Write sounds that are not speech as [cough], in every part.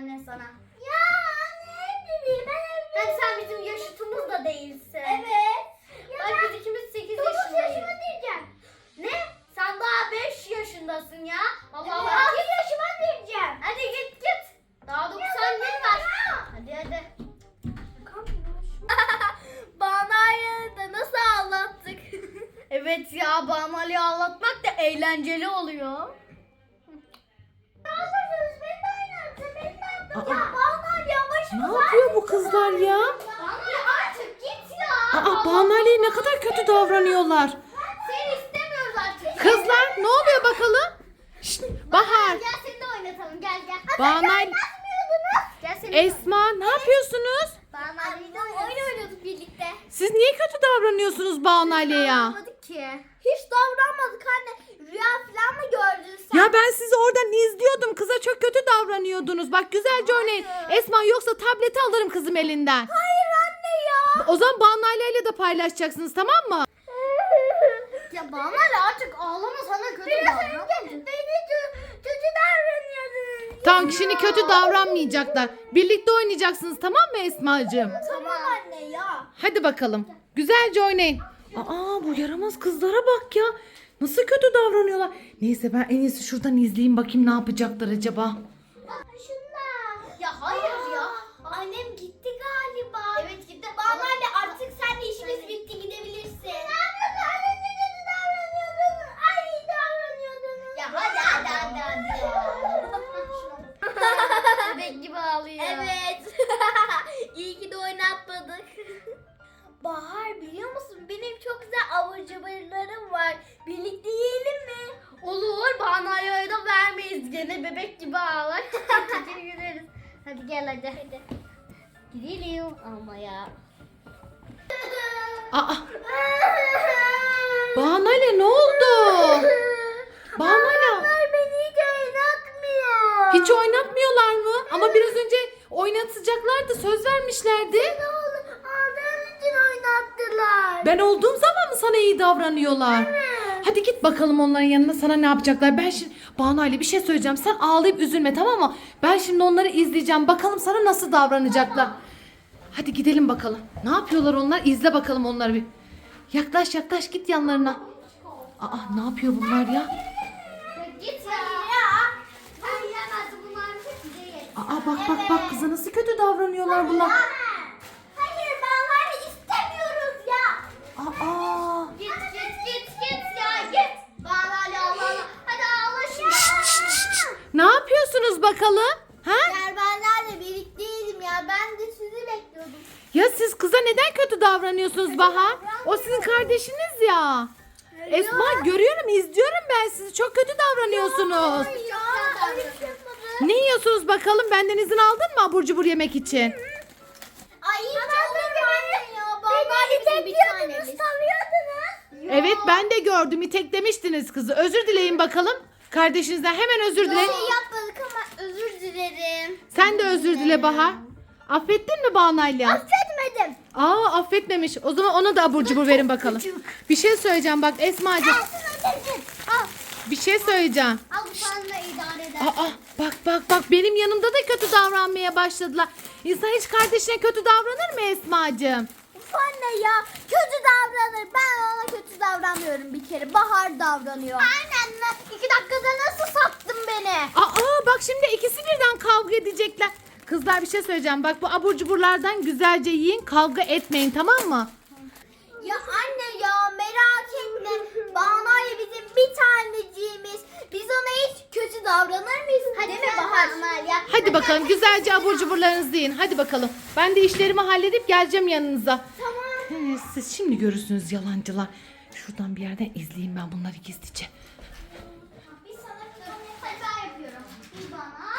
anne sana. Ya anne hep dediğim ben hep Hem sen bizim yaşıtımız da değilsin. Evet. Bak biz ikimiz 8 Dokuz yaşındayız. yaşıma diyeceğim. Ne? Sen daha 5 yaşındasın ya. Allah. Allah. Altı yaşıma diyeceğim. Hadi git git. Daha 90 yıl var. Hadi hadi. [laughs] Banayı da nasıl ağlattık? [laughs] Evet ya Banali'yi anlatmak da eğlenceli oluyor. Ağlatıyoruz beni de oynattı. Beni de yaptı. Aa. Ya Banay ya başımıza. Ne yapıyor bu kızlar ya? Banali artık git ya. Aa Banu Ali'ye ne kadar kötü davranıyorlar. Seni istemiyoruz artık. Kızlar ne oluyor bakalım? Şşt, Bahar, Gel seni de oynatalım gel gel. Seni de Esma ne yapıyorsunuz? Banali'yle Oyun oynuyorduk birlikte. Siz niye kötü davranıyorsunuz ya? oynamadık ki. Hiç davranmadık anne. Rüya falan mı gördün sen? Ya ben sizi oradan izliyordum. Kıza çok kötü davranıyordunuz. Bak güzelce oynayın. Esma yoksa tableti alırım kızım elinden. Hayır anne ya. O zaman Banu Ali ile de paylaşacaksınız tamam mı? [laughs] Ya Banali artık ağlama sana kötü davran. beni kö- kötü davranıyordun. Tamam şimdi kötü davranmayacaklar. Birlikte oynayacaksınız tamam mı Esma'cığım? Tamam anne ya. Hadi bakalım. Güzelce oynayın. Aa bu yaramaz kızlara bak ya. Nasıl kötü davranıyorlar. Neyse ben en iyisi şuradan izleyeyim bakayım ne yapacaklar acaba. Şunlar. Ya hayır ya. Annem gitti galiba. Evet gitti. Baba anne artık senle işimiz bitti gidebilirsin. Ne yapıyorsun? Anne ne kötü davranıyordun? Ay iyi davranıyordun. Ya hadi hadi hadi hadi. [laughs] Bebek gibi ağlıyor. Evet. [laughs] İyi ki de oynatmadık. [laughs] Bahar biliyor musun benim çok güzel abur cuburlarım var. Birlikte yiyelim mi? Olur vermeyiz gene bebek gibi ağlar. [laughs] Çekil gideriz. Hadi gel hadi. Hadi. Gidelim ama ya. [laughs] Aa Banu Ali ne oldu? [laughs] Bunlar beni hiç oynatmıyor. hiç oynatmıyorlar mı? Ama biraz önce oynatacaklardı söz vermişlerdi. Ne oldu? Aldığın için oynattılar. Ben olduğum zaman mı sana iyi davranıyorlar? Hadi git bakalım onların yanına sana ne yapacaklar. Ben şimdi Banu Ali bir şey söyleyeceğim. Sen ağlayıp üzülme tamam mı? Ben şimdi onları izleyeceğim. Bakalım sana nasıl davranacaklar. Hadi gidelim bakalım. Ne yapıyorlar onlar? İzle bakalım onları bir. Yaklaş yaklaş git yanlarına. Aa ne yapıyor bunlar ya? Git ya. Sen yemezsin bunlar. Aa bak bak bak kıza nasıl kötü davranıyorlar bunlar. Hayır ben var istemiyoruz ya. Aa Git git git git ya git. Banali Allah Allah. Hadi ağla şimdi. ne yapıyorsunuz bakalım? Ha? Gerbenlerle birlikteydim ya. Ben de sizi bekliyordum. Ya siz kıza neden kötü davranıyorsunuz Bahar? O sizin kardeşiniz ya. Esma görüyorum izliyorum ben sizi çok kötü davranıyorsunuz. Ya öyle bir şey yapmadım. Ne yiyorsunuz bakalım benden izin aldın mı abur cubur yemek için? Ay hiç olur mu anne ya? Beni itekliyordunuz, savıyordunuz. Evet ben de gördüm iteklemiştiniz kızı. Özür dileyin bakalım. Kardeşinizden hemen özür Bir dile. şey yapmadık ama özür dilerim. Sen de özür dile Bahar. Affettin mi Banayla? Affetmedim. Aa affetmemiş. O zaman ona da abur cubur verin bakalım. Bir şey söyleyeceğim bak Esma'cığım. Al. Bir şey söyleyeceğim. Al bu idare eder. Aa bak bak bak benim yanımda da kötü davranmaya başladılar. İnsan hiç kardeşine kötü davranır mı Esma'cığım? Anne ya kötü davranır. Ben ona kötü davranmıyorum bir kere. Bahar davranıyor. Aynen iki dakikada nasıl sattın beni? Aa bak şimdi ikisi birden kavga edecekler. Kızlar bir şey söyleyeceğim. Bak bu abur cuburlardan güzelce yiyin kavga etmeyin tamam mı? Ya anne ya merak etme. Banayla bizim bir taneciğimiz. Biz ona hiç kötü davranır mıyız? Hadi Değil mi Bahar? Ya. Hadi bakalım güzelce abur cuburlarınızı yiyin. Hadi bakalım. Ben de işlerimi halledip geleceğim yanınıza. Tamam. He, siz şimdi görürsünüz yalancılar. Şuradan bir yerden izleyeyim ben bunları gizlice. Bir sana hata yapıyorum. Bir bana,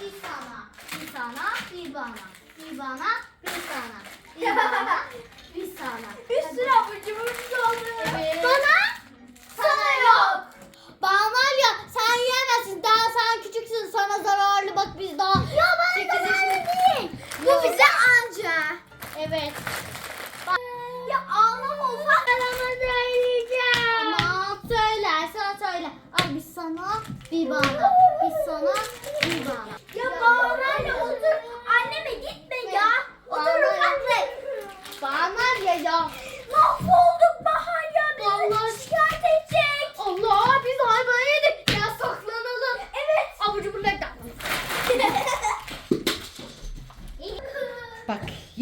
bir sana. Bir sana, bir bana. Bir bana, bir sana. Bir bana, bir sana. Bir sürü abur cuburumuz oldu. Evet. Bana? Sana yok. Banal ya sen yiyemezsin. Daha sen küçüksün. Sana zararlı bak biz daha. Ya bana Sekiz zararlı yaşında- değil. Bu Yok. bize anca. Evet. Ya ağlama ufak. Ben ama söyleyeceğim. Ama söylersen söyle. Al biz sana, bir bana. Biz sana, bir bana. Ya bağırma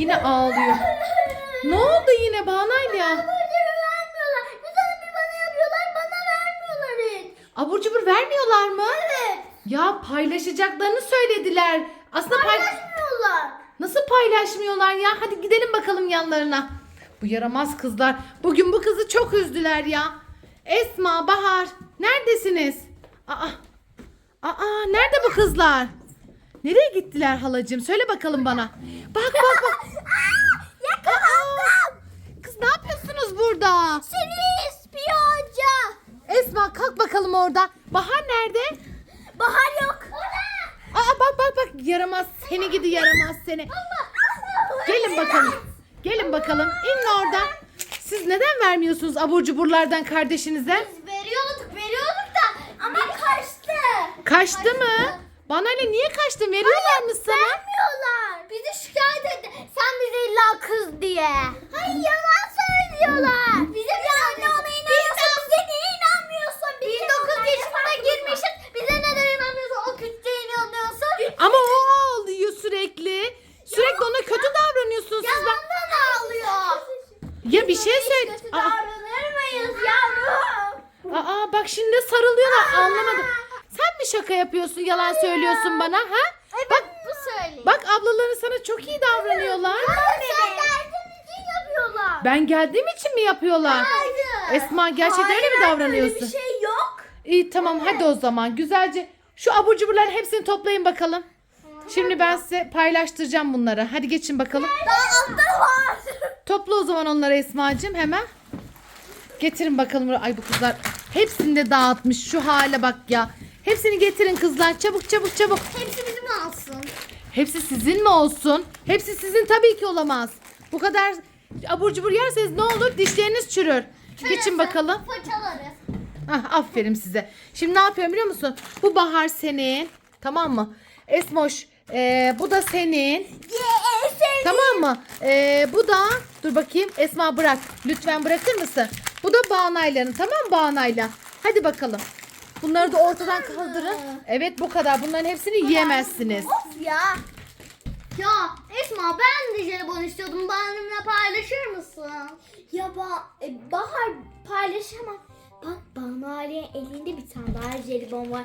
Yine ağlıyor. [laughs] Ne oldu yine Banayla? Aburcumu vermiyorlar. Güzel bir bana yapıyorlar bana vermiyorlar hiç. Abur cubur vermiyorlar mı? Evet. Ya paylaşacaklarını söylediler. Aslında pay- Paylaşmıyorlar. Nasıl paylaşmıyorlar ya? Hadi gidelim bakalım yanlarına. Bu yaramaz kızlar. Bugün bu kızı çok üzdüler ya. Esma, Bahar, neredesiniz? Aa, aa, nerede bu kızlar? Nereye gittiler halacığım? Söyle bakalım bana. Bak bak bak. Aa, kız ne Seni ispiyonca. Esma kalk bakalım orada. Bahar nerede? Bahar yok. Aa bak bak bak yaramaz seni gidi yaramaz seni. Gelin bakalım. Gelin bakalım. İnin oradan. Siz neden vermiyorsunuz abur cuburlardan kardeşinize? Biz veriyorduk veriyorduk da ama kaçtı. Kaçtı mı? Bana ne niye kaçtın? Veriyorlar mı sana? Vermiyorlar. Bizi şikayet etti. Sen bize illa kız diye. Hayır yalan söylüyorlar. Bize bir anne ona inanıyorsun. Bize niye inanmıyorsun? Biz 9 yaşına girmişiz. Bize neden inanmıyorsun? O küçüğe inanıyorsun. Ama o ağlıyor sürekli. Sürekli ona kötü davranıyorsunuz siz. Ben... Yalandan ağlıyor. Ya bir şey söyle. Kötü Aa, davranır mıyız yavrum? aa bak şimdi sarılıyorlar anlamadım. Sen mi şaka yapıyorsun yalan söylüyorsun bana ha? Bak bu söylüyor. bak ablaları sana çok iyi davranıyorlar. Yapıyorlar. Ben geldiğim için mi yapıyorlar? Hayır. Esma gerçekten öyle mi davranıyorsun? Öyle bir şey yok. İyi tamam hadi o zaman güzelce şu abur cuburların hepsini toplayın bakalım. Şimdi ben size paylaştıracağım bunları. Hadi geçin bakalım. Daha altta var. [laughs] Topla o zaman onları Esma'cığım hemen. Getirin bakalım. Ay bu kızlar hepsini de dağıtmış. Şu hale bak ya. Hepsini getirin kızlar. Çabuk çabuk çabuk. Hepsi bizim alsın. Hepsi sizin mi olsun? Hepsi sizin tabii ki olamaz. Bu kadar abur cubur yerseniz ne olur? Dişleriniz çürür. Geçin bakalım. Fırçalarız. Ah, aferin size. Şimdi ne yapıyorum biliyor musun? Bu bahar senin. Tamam mı? Esmoş ee, bu da senin. Sen. Tamam mı? Ee, bu da dur bakayım Esma bırak. Lütfen bırakır mısın? Bu da Bağnayların tamam mı Bağnayla? Hadi bakalım. Bunları da ortadan kaldırın. Evet bu kadar. Bunların hepsini yiyemezsiniz. Of ya. Ya Esma ben de jelibon istiyordum. Benimle paylaşır mısın? Ya ba e, Bahar paylaşamam. Bak Banu Ali'nin elinde bir tane daha jelibon var.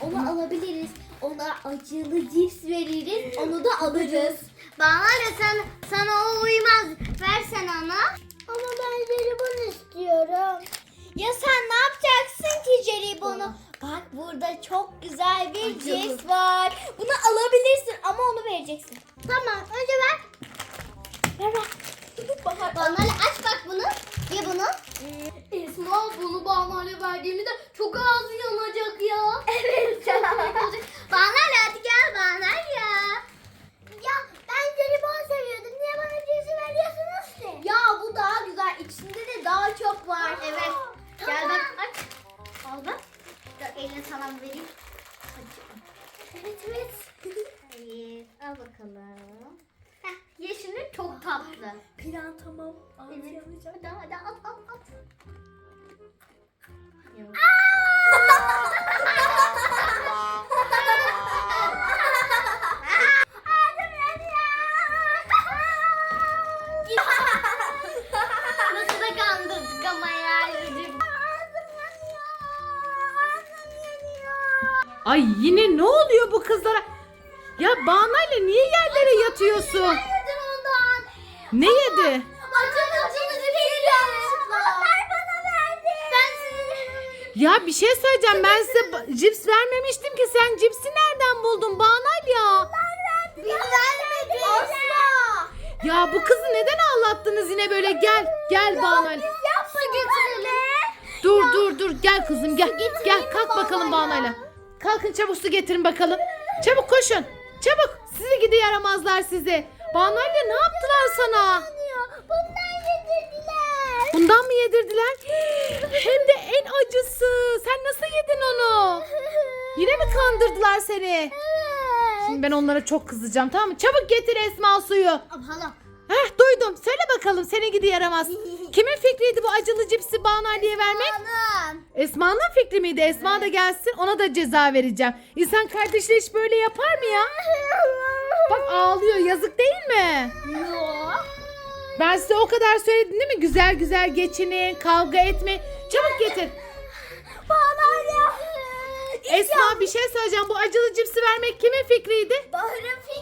Onu alabiliriz. Ona acılı cips veririz. Onu da alırız. Banu Ali sen, sana o uymaz. Versen ona. Ama ben jelibon istiyorum. Ya sen ne yapacaksın ki jelibonu? Bak burada çok güzel bir cips var. Bunu alabilirsin onu vereceksin. Tamam önce ver. Ver ver. Bana aç bak bunu. Ye bunu. Esma bunu Banale verdiğimde çok ağzı yanacak ya. Evet. [laughs] Banale hadi gel Banale ya. Ya ben jelibon seviyordum. Niye bana cips veriyorsunuz ki? Ya bu daha güzel. İçinde de daha çok var. Evet. Gel bak aç. Al bak. Dur elini sana vereyim. Evet evet. Hayır. Al bakalım. Heh, ye şimdi çok tatlı. Plan tamam. Evet. Hadi hadi at at at. Nasıl da kandırdık ama ya. Ay yine ne oluyor bu kızlara? Ya Bağnayla niye yerlere yatıyorsun? Yedim ondan. Ne yedi? Cips yanlışlıkla. Onlar bana verdi. Ben size... Ya bir şey söyleyeceğim. Ben size cips vermemiştim ki. Sen cipsi nereden buldun Bağnayla? Biz vermedik. Asla. Ya bu kızı neden ağlattınız yine böyle? Gel, gel Bağnayla. Yapma getirelim. Dur dur dur gel kızım gel. Gel kalk bakalım Bana'yla. Kalkın çabuk su getirin bakalım. Çabuk koşun. Çabuk. Sizi gidi yaramazlar sizi. Bana'yla ne yaptılar sana? Bundan yedirdiler. Bundan mı yedirdiler? [gasps] Hem de en acısı. Sen nasıl yedin onu? [laughs] Yine mi kandırdılar seni? Şimdi ben onlara çok kızacağım tamam mı? Çabuk getir Esma suyu. Hala. Heh duydum. Söyle bakalım seni gidi yaramaz. [laughs] Kimin fikriydi bu acılı cipsi Bana'ya vermek? Hanım. Esma'nın fikri miydi? Esma da gelsin ona da ceza vereceğim. İnsan kardeşine hiç böyle yapar mı ya? [laughs] Bak ağlıyor yazık değil mi? Yok. Ya size o kadar söyledim değil mi? Güzel güzel geçinin, kavga etme. Çabuk getir. Bana ya. Esma bir şey söyleyeceğim. Bu acılı cipsi vermek kimin fikriydi? Bahar'ın fikri.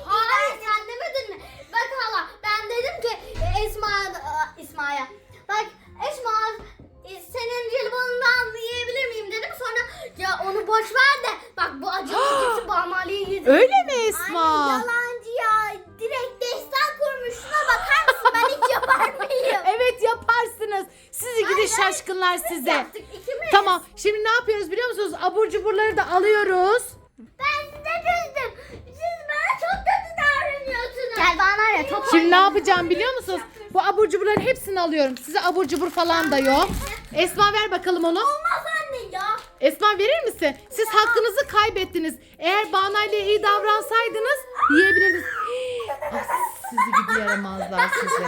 Şimdi ne yapacağım biliyor musunuz? Bu abur cuburların hepsini alıyorum. Size abur cubur falan da yok. Esma ver bakalım onu. Olmaz anne ya. Esma verir misin? Siz hakkınızı kaybettiniz. Eğer Bana ile iyi davransaydınız yiyebilirdiniz. Ah, sizi gidi yaramazlar sizi.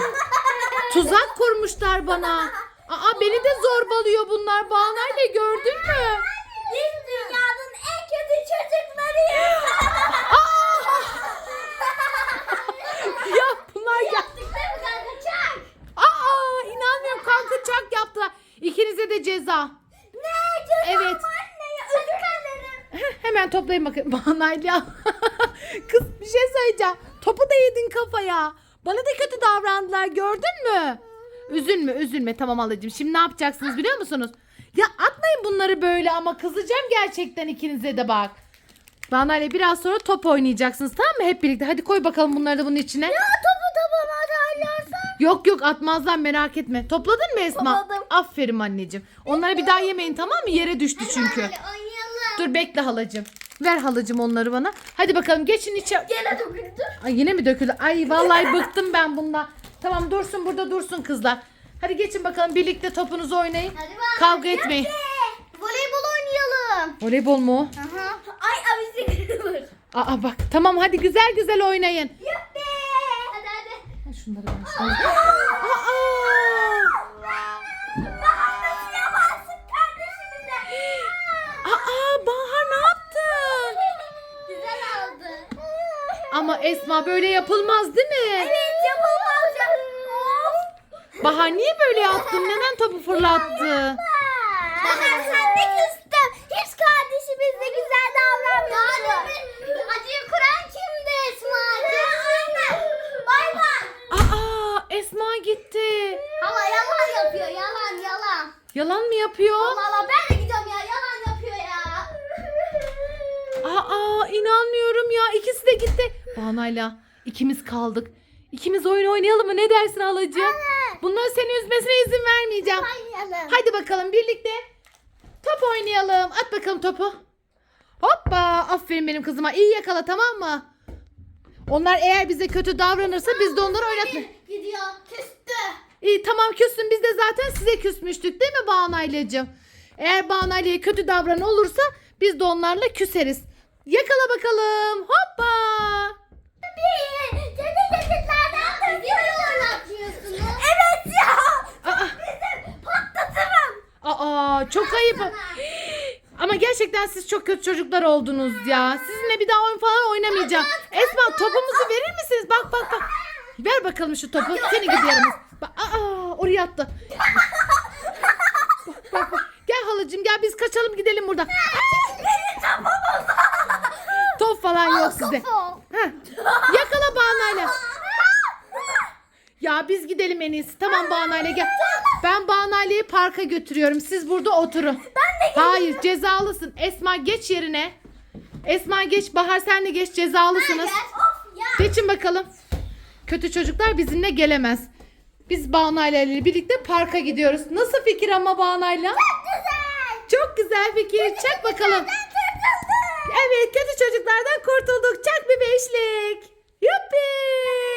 Tuzak kurmuşlar bana. Aa beni de zorbalıyor bunlar. Bana ile gördün mü? Biz dünyanın en kötü çocuklarıyız. Ya bunlar ya. Yaptık değil mi kanka çak? Aa inanmıyorum kanka çak yaptılar. İkinize de ceza. Ne cezam Evet. anne ya özür dilerim. Hemen toplayın bakın. [laughs] Banayla. Kız bir şey söyleyeceğim. Topu da yedin kafaya. Bana da kötü davrandılar gördün mü? Üzülme üzülme tamam alacağım. Şimdi ne yapacaksınız biliyor musunuz? Ya atmayın bunları böyle ama kızacağım gerçekten ikinize de bak. Banayla biraz sonra top oynayacaksınız tamam mı hep birlikte? Hadi koy bakalım bunları da bunun içine. Ya topu topama atarlarsa. Yok yok atmazlar merak etme. Topladın mı Esma? Topladım. Aferin anneciğim. Onları bir daha yemeyin tamam mı? Yere düştü çünkü. Hadi oynayalım. Dur bekle halacığım. Ver halacığım onları bana. Hadi bakalım geçin içe. Gene döküldü. Ay yine mi döküldü? Ay vallahi bıktım ben bundan. Tamam dursun burada dursun kızlar. Hadi geçin bakalım birlikte topunuzu oynayın. Hadi bana. Kavga etmeyin. Voleybol oynayalım. Voleybol mu? Aha. Ay abisi kırılır. Aa bak tamam hadi güzel güzel oynayın. Yuppi. Hadi hadi. Ha, Şunları ben şunları. Aa! Bahar nasıl yaparsın kardeşimize? Aa Bahar ne yaptın? Güzel aldı. Ama böyle yapılmaz değil mi? Evet yapılmaz. Bahar niye böyle yaptın? Neden topu fırlattı? Bahar sen de küstüm. Hiç kardeşimizle güzel davranmıyorsun. Acıyı kuran kimdi Esma? Bay bay. Aa Esma gitti. Hala yalan yapıyor yalan yalan. Yalan mı yapıyor? Allah Allah ben de gidiyorum ya yalan yapıyor ya. Aa inanmıyorum ya ikisi de gitti. Banayla ikimiz kaldık. İkimiz oyun oynayalım mı? Ne dersin halacığım? Bunlar seni üzmesine izin vermeyeceğim. Oynayalım. Hadi bakalım birlikte top oynayalım. At bakalım topu. Hoppa aferin benim kızıma. İyi yakala tamam mı? Onlar eğer bize kötü davranırsa biz de onları oynatmayız. Gidiyor küstü. İyi tamam küssün biz de zaten size küsmüştük değil mi Banayla'cığım? Eğer Banayla'ya kötü davran olursa biz de onlarla küseriz. Yakala bakalım. Hoppa. Aa, çok ayıp. Ama gerçekten siz çok kötü çocuklar oldunuz ya. Sizinle bir daha oyun falan oynamayacağım. Esma topumuzu verir misiniz? Bak bak bak. Ver bakalım şu topu. Seni gidiyorum. Bak, aa, oraya attı. Bak, bak, bak. Gel halacığım gel biz kaçalım gidelim buradan. Top falan yok size. Yakala Banayla. Ya biz gidelim en iyisi. Tamam Banayla gel. Ben Banayla'yı parka götürüyorum. Siz burada oturun. Ben de Hayır cezalısın. Esma geç yerine. Esma geç. Bahar sen de geç cezalısınız. Geçin bakalım. Kötü çocuklar bizimle gelemez. Biz Banayla ile birlikte parka gidiyoruz. Nasıl fikir ama Banayla? Güzel. Çok güzel fikir. Çak bakalım. Evet kötü çocuklardan kurtulduk. Çak bir beşlik. Yuppi.